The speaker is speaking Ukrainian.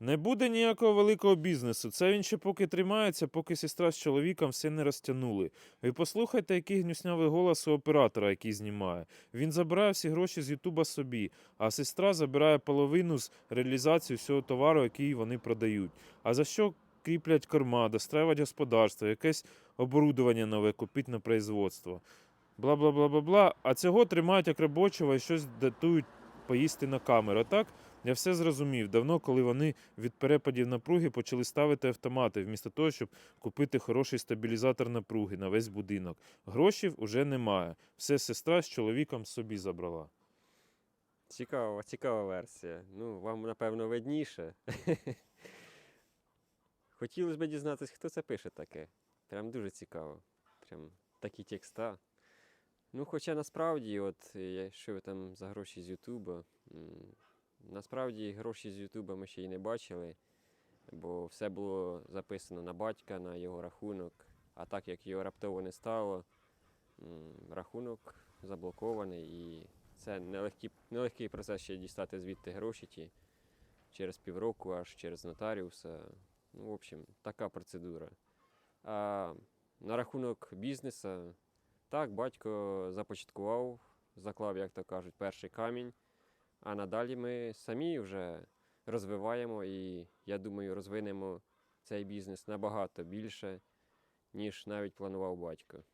Не буде ніякого великого бізнесу. Це він ще поки тримається, поки сестра з чоловіком все не розтягнули. Ви послухайте, який гнюснявий голос у оператора, який знімає. Він забирає всі гроші з Ютуба собі, а сестра забирає половину з реалізації всього товару, який вони продають. А за що кріплять корма, достраивать господарство, якесь оборудовання нове купити на производство. Бла бла бла бла бла. А цього тримають як робочого і щось датують поїсти на камеру. Так я все зрозумів давно, коли вони від перепадів напруги почали ставити автомати, вмісто того, щоб купити хороший стабілізатор напруги на весь будинок. Грошів уже немає. Все сестра з чоловіком собі забрала. Цікава, цікава версія. Ну, вам, напевно, видніше. Хотілося б дізнатися, хто це пише таке. Прям дуже цікаво. Прям такі текста. Ну, хоча насправді, от е, що ви там за гроші з Ютуба. Насправді гроші з Ютуба ми ще й не бачили, бо все було записано на батька, на його рахунок. А так як його раптово не стало, рахунок заблокований і це нелегкий, нелегкий процес ще дістати звідти гроші ті через півроку, аж через нотаріуса. Ну, в общем, така процедура. А на рахунок бізнесу, так, батько започаткував, заклав, як то кажуть, перший камінь. А надалі ми самі вже розвиваємо і, я думаю, розвинемо цей бізнес набагато більше, ніж навіть планував батько.